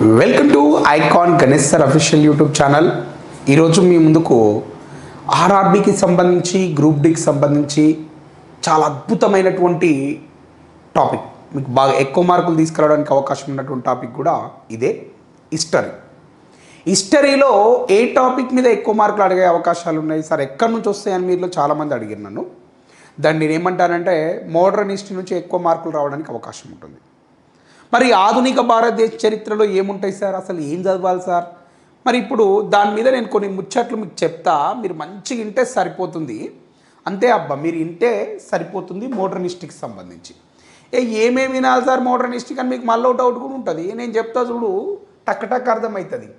Welcome to icon Ganesh sir official YouTube channel ఈరోజు మీ ముందుకు ఆర్ఆర్బికి సంబంధించి గ్రూప్ డికి సంబంధించి చాలా అద్భుతమైనటువంటి టాపిక్ మీకు బాగా ఎక్కువ మార్కులు తీసుకురావడానికి అవకాశం ఉన్నటువంటి టాపిక్ కూడా ఇదే. హిస్టరీ హిస్టరీలో ఏ టాపిక్ మీద ఎక్కువ మార్కులు అడిగే అవకాశాలు ఉన్నాయి? సార్ ఎక్కడి నుంచి వస్తాయని మీరులో చాలామంది అడిగారు నన్ను. దాన్ని నేను ఏమంటానంటే మోడర్న్ హిస్టరీ నుంచి ఎక్కువ మార్కులు రావడానికి అవకాశం ఉంటుంది. మరి ఆధునిక భారతదేశ చరిత్రలో ఏముంటాయి సార్? అసలు ఏం చదవాలి సార్? మరి ఇప్పుడు దాని మీద నేను కొన్ని ముచ్చట్లు మీకు చెప్తా. మీరు మంచిగా వింటే సరిపోతుంది. అంతే అబ్బా మీరు వింటే సరిపోతుంది మోడర్నిస్టిక్ సంబంధించి. ఏ ఏమేమి వినాలి సార్ మోడర్నిస్టిక్ అని మీకు మళ్ళీ డౌట్ కూడా ఉంటుంది. నేను చెప్తా చూడు టక్ టక్ అర్థమవుతుంది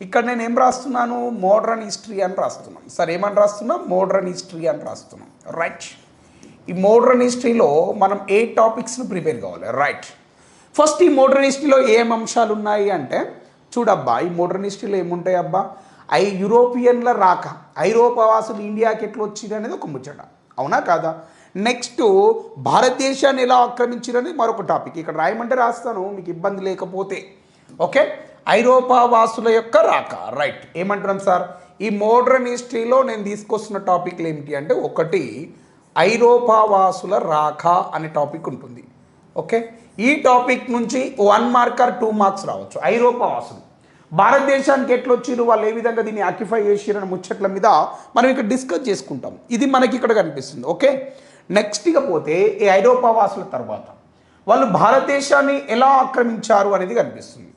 ఇక్కడ నేను ఏం రాస్తున్నాను? మోడర్న్ హిస్టరీ అని రాస్తున్నాను. సార్ ఏమని రాస్తున్నా? మోడర్న్ హిస్టరీ అని రాస్తున్నాం. రైట్ ఈ మోడర్న్ హిస్టరీలో మనం ఏ టాపిక్స్ను ప్రిపేర్ కావాలి? రైట్ ఫస్ట్ ఈ మోడర్న్ ఏం అంశాలు ఉన్నాయి అంటే చూడబ్బా ఈ మోడర్న్ ఏముంటాయి అబ్బా? ఐ యూరోపియన్ల రాక ఐరోపా వాసులు ఇండియాకి ఎట్లా వచ్చింది అనేది ఒక ముచ్చట. అవునా కాదా? నెక్స్ట్ భారతదేశాన్ని ఎలా ఆక్రమించారని మరొక టాపిక్. ఇక్కడ రాయమంటే రాస్తాను మీకు ఇబ్బంది లేకపోతే. ఓకే? ఐరోపా వాసుల యొక్క రాక రైట్. ఏమంటున్నాం సార్? ఈ మోడర్న్ హిస్టరీలో నేను తీసుకొస్తున్న టాపిక్లు ఏమిటి అంటే ఒకటి ఐరోపా వాసుల రాక అనే టాపిక్ ఉంటుంది. ఓకే? ఈ టాపిక్ నుంచి వన్ మార్కర్ టూ మార్క్స్ రావచ్చు. ఐరోపా వాసులు భారతదేశానికి ఎట్లా వాళ్ళు ఏ విధంగా దీన్ని ఆక్యుఫై చేసిరన్న ముచ్చట్ల మీద మనం ఇక్కడ డిస్కస్ చేసుకుంటాం. ఇది మనకి ఇక్కడ కనిపిస్తుంది ఓకే నెక్స్ట్ ఇక పోతే ఈ ఐరోపా వాసుల తర్వాత. వాళ్ళు భారతదేశాన్ని ఎలా ఆక్రమించారు అనేది కనిపిస్తుంది.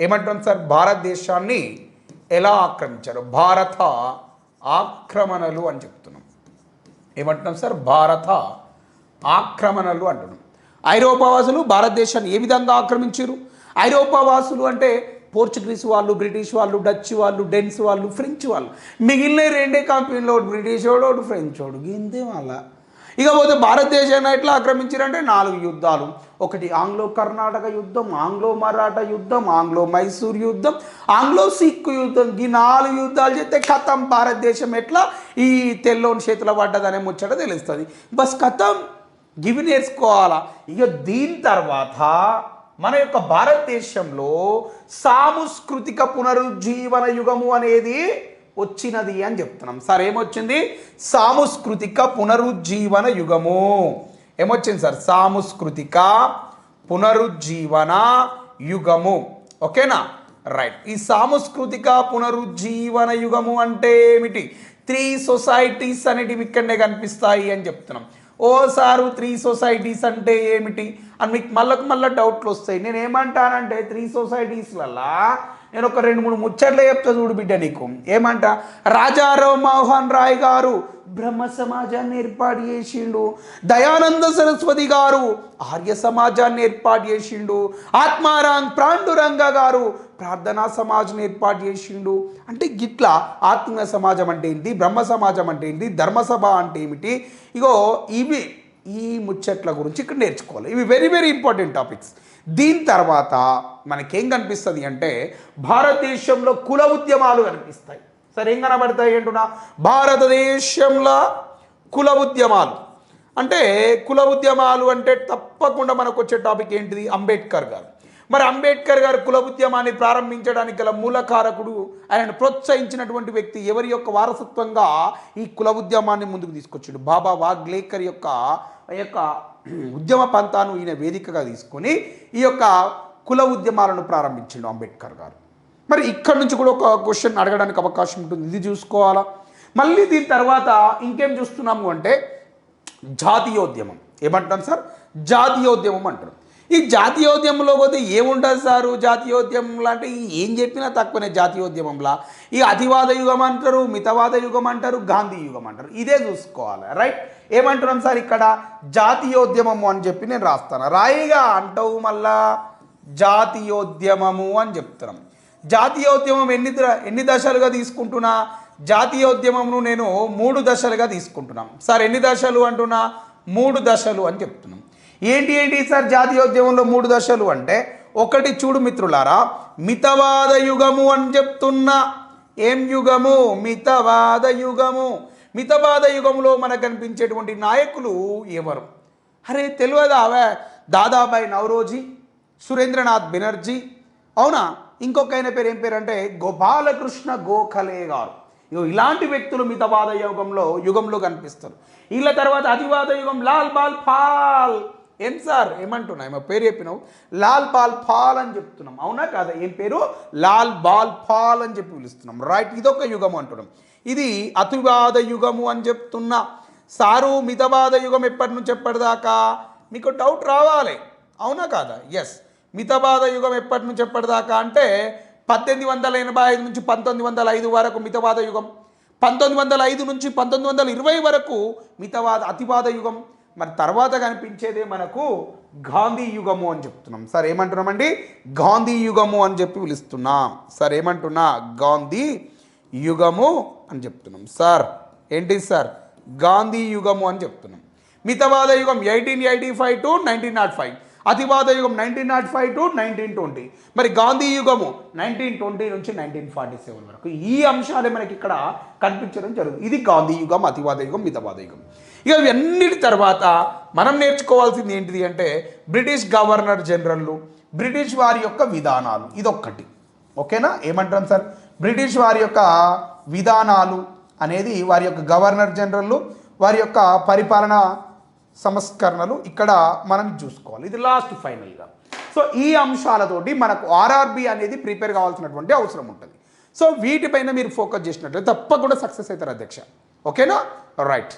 ఏమంటాం సార్? భారతదేశాన్ని ఎలా ఆక్రమించారు? భారత ఆక్రమణలు అని చెప్తున్నాం. ఏమంటున్నాం సార్? భారత ఆక్రమణలు అంటున్నాం. ఐరోపావాసులు భారతదేశాన్ని ఏ విధంగా ఆక్రమించారు ఐరోపావాసులు అంటే పోర్చుగీస్ వాళ్ళు బ్రిటిష్ వాళ్ళు డచ్ వాళ్ళు డెన్స్ వాళ్ళు ఫ్రెంచ్ వాళ్ళు. మిగిలిన రెండే కంపెనీలో ఒకటి బ్రిటిష్ వాడు ఒకటి ఫ్రెంచ్ వాడు. ఇంతే వాళ్ళ ఇకపోతే భారతదేశాన్ని ఎట్లా ఆక్రమించారంటే నాలుగు యుద్ధాలు. ఒకటి ఆంగ్లో కర్ణాటక యుద్ధం ఆంగ్లో మరాఠా యుద్ధం ఆంగ్లో మైసూర్ యుద్ధం ఆంగ్లో సిక్కు యుద్ధం. ఈ నాలుగు యుద్ధాలు చేస్తే కథం భారతదేశం ఎట్లా? ఈ తెల్లోని చేతిలో పడ్డదనే ముచ్చట తెలుస్తుంది. బస్ కథం ఇవి నేర్చుకోవాలా? ఇక దీని తర్వాత మన యొక్క భారతదేశంలో సాంస్కృతిక పునరుజ్జీవన యుగము అనేది వచ్చినది అని చెప్తున్నాం. సార్ ఏమొచ్చింది? సాంస్కృతిక పునరుజ్జీవన యుగము. ఏమొచ్చింది సార్? సాంస్కృతిక పునరుజ్జీవన యుగము. ఓకేనా? రైట్. ఈ సాంస్కృతిక పునరుజ్జీవన యుగము అంటే ఏమిటి? త్రీ సొసైటీస్ అనేటివి ఇక్కడనే కనిపిస్తాయి అని చెప్తున్నాం. ఓ సారు త్రీ సొసైటీస్ అంటే ఏమిటి? అని మీకు మళ్ళకు మళ్ళీ డౌట్లు వస్తాయి. నేను ఏమంటానంటే త్రీ సొసైటీస్లల్లా నేను ఒక రెండు మూడు ముచ్చట్లు చెప్తా చూడు బిడ్డ నీకు. ఏమంట? రాజారావు మోహన్ రాయ్ గారు బ్రహ్మ సమాజాన్ని ఏర్పాటు చేసిండు. దయానంద సరస్వతి గారు ఆర్య సమాజాన్ని ఏర్పాటు చేసిండు. ఆత్మారాంగ్ ప్రాండురంగ గారు ప్రార్థనా సమాజం ఏర్పాటు చేసిండు. అంటే గిట్లా ఆత్మీయ సమాజం అంటే ఏంటి? బ్రహ్మ సమాజం అంటే ఏంటి? ధర్మసభ అంటే ఏమిటి? ఇగో ఇవి ఈ ముచ్చట్ల గురించి ఇక్కడ నేర్చుకోవాలి. ఇవి వెరీ వెరీ ఇంపార్టెంట్ టాపిక్స్ దీని తర్వాత మనకేం కనిపిస్తుంది అంటే భారతదేశంలో కుల ఉద్యమాలు కనిపిస్తాయి. సరే ఏం కనబడతాయి అంటున్నా? భారతదేశంలో కుల ఉద్యమాలు. అంటే కుల ఉద్యమాలు అంటే తప్పకుండా మనకు వచ్చే టాపిక్ ఏంటిది? అంబేద్కర్ గారు. మరి అంబేద్కర్ గారు కుల ఉద్యమాన్ని ప్రారంభించడానికి గల మూలకారకుడు ఆయనను ప్రోత్సహించినటువంటి వ్యక్తి ఎవరి యొక్క వారసత్వంగా ఈ కుల ఉద్యమాన్ని ముందుకు తీసుకొచ్చాడు? బాబా వాగ్లేకర్ యొక్క ఆ యొక్క ఉద్యమ పంతాను ఈయన వేదికగా తీసుకొని ఈ యొక్క కుల ఉద్యమాలను ప్రారంభించాడు అంబేద్కర్ గారు. మరి ఇక్కడ నుంచి కూడా ఒక క్వశ్చన్ అడగడానికి అవకాశం ఉంటుంది. ఇది చూసుకోవాలా? మళ్ళీ దీని తర్వాత ఇంకేం చూస్తున్నాము అంటే జాతీయోద్యమం. ఏమంటాం సార్? జాతీయోద్యమం అంటారు ఈ జాతీయోద్యమంలో పోతే ఏముంటుంది సారు? జాతీయోద్యమంలో అంటే ఏం చెప్పినా తక్కువనే జాతీయోద్యమంలా. ఈ అతివాద యుగం అంటారు మితవాద యుగం అంటారు గాంధీ యుగం అంటారు. ఇదే చూసుకోవాలి రైట్ ఏమంటున్నాం సార్ ఇక్కడ? జాతీయోద్యమము అని చెప్పి నేను రాస్తాను. రాయిగా అంటావు మళ్ళా? జాతీయోద్యమము అని చెప్తున్నాం. జాతీయోద్యమం ఎన్ని ద- ఎన్ని దశలుగా తీసుకుంటున్నా? జాతీయోద్యమంను నేను మూడు దశలుగా తీసుకుంటున్నాం. సార్ ఎన్ని దశలు అంటున్నా? మూడు దశలు అని చెప్తున్నాం. ఏంటి ఏంటి సార్ జాతీయోద్యమంలో మూడు దశలు అంటే ఒకటి చూడు మిత్రులారా మితవాద యుగము అని చెప్తున్నా. ఏం యుగము? మితవాద యుగము. మితవాద యుగంలో మనకు కనిపించేటువంటి నాయకులు ఎవరు? అరే తెలియదా దాదాబాయి నవరోజీ సురేంద్రనాథ్ బెనర్జీ అవునా? ఇంకొక ఆయన పేరు ఏం పేరు అంటే గోపాలకృష్ణ గోఖలే గారు. ఇలాంటి వ్యక్తులు మితవాద యుగంలో యుగంలో కనిపిస్తారు. వీళ్ళ తర్వాత అతివాద యుగం లాల్ బాల్ పాల్. ఏం సార్? ఏమంటున్నా? ఏమో పేరు చెప్పినావు. లాల్ బాల్ పాల్ అని చెప్తున్నాం. అవునా కాదా? ఏం పేరు? లాల్ బాల్ పాల్ అని చెప్పి పిలుస్తున్నాం. రైట్ ఇదొక యుగం అంటున్నాం. ఇది అతివాద యుగము అని చెప్తున్నా. సారు మితవాద యుగం ఎప్పటి నుంచి ఎప్పటిదాకా? మీకు డౌట్ రావాలి. అవునా కాదా? ఎస్ మితవాద యుగం ఎప్పటి నుంచి ఎప్పటిదాకా అంటే పద్దెనిమిది వందల ఎనభై ఐదు నుంచి పంతొమ్మిది వందల ఐదు వరకు మితవాద యుగం. పంతొమ్మిది వందల ఐదు నుంచి పంతొమ్మిది వందల ఇరవై వరకు మితవాద అతివాద యుగం. మరి తర్వాత కనిపించేదే మనకు గాంధీ యుగము అని చెప్తున్నాం. సార్ ఏమంటున్నామండి? గాంధీ యుగము అని చెప్పి పిలుస్తున్నాం. సార్ ఏమంటున్నా? గాంధీ యుగము అని చెప్తున్నాం. సార్ ఏంటి సార్? గాంధీ యుగము అని చెప్తున్నాం. మితవాద యుగం eighteen eighty five to nineteen nought five. అతివాద యుగం nineteen nought five to nineteen twenty మరి గాంధీ యుగము నైన్టీన్ ట్వంటీ నుంచి నైన్టీన్ ఫార్టీ సెవెన్ వరకు ఈ అంశాలే మనకి ఇక్కడ కనిపించడం జరుగుతుంది. ఇది గాంధీ యుగం అతివాద యుగం మితవాద యుగం. ఇక ఇవన్నిటి తర్వాత మనం నేర్చుకోవాల్సింది ఏంటిది అంటే బ్రిటిష్ గవర్నర్ జనరల్లు బ్రిటిష్ వారి యొక్క విధానాలు. ఇదొక్కటి. ఓకేనా? ఏమంటాం సార్? బ్రిటిష్ వారి యొక్క విధానాలు అనేది వారి యొక్క గవర్నర్ జనరల్లు వారి యొక్క పరిపాలన సంస్కరణలు ఇక్కడ మనం చూసుకోవాలి. ఇది లాస్ట్ ఫైనల్గా సో ఈ అంశాలతోటి మనకు ఆర్ఆర్బి అనేది ప్రిపేర్ కావాల్సినటువంటి అవసరం ఉంటుంది. సో వీటిపైన మీరు ఫోకస్ చేసినట్లయితే తప్పకుండా సక్సెస్ అవుతారు అధ్యక్ష. ఓకేనా రైట్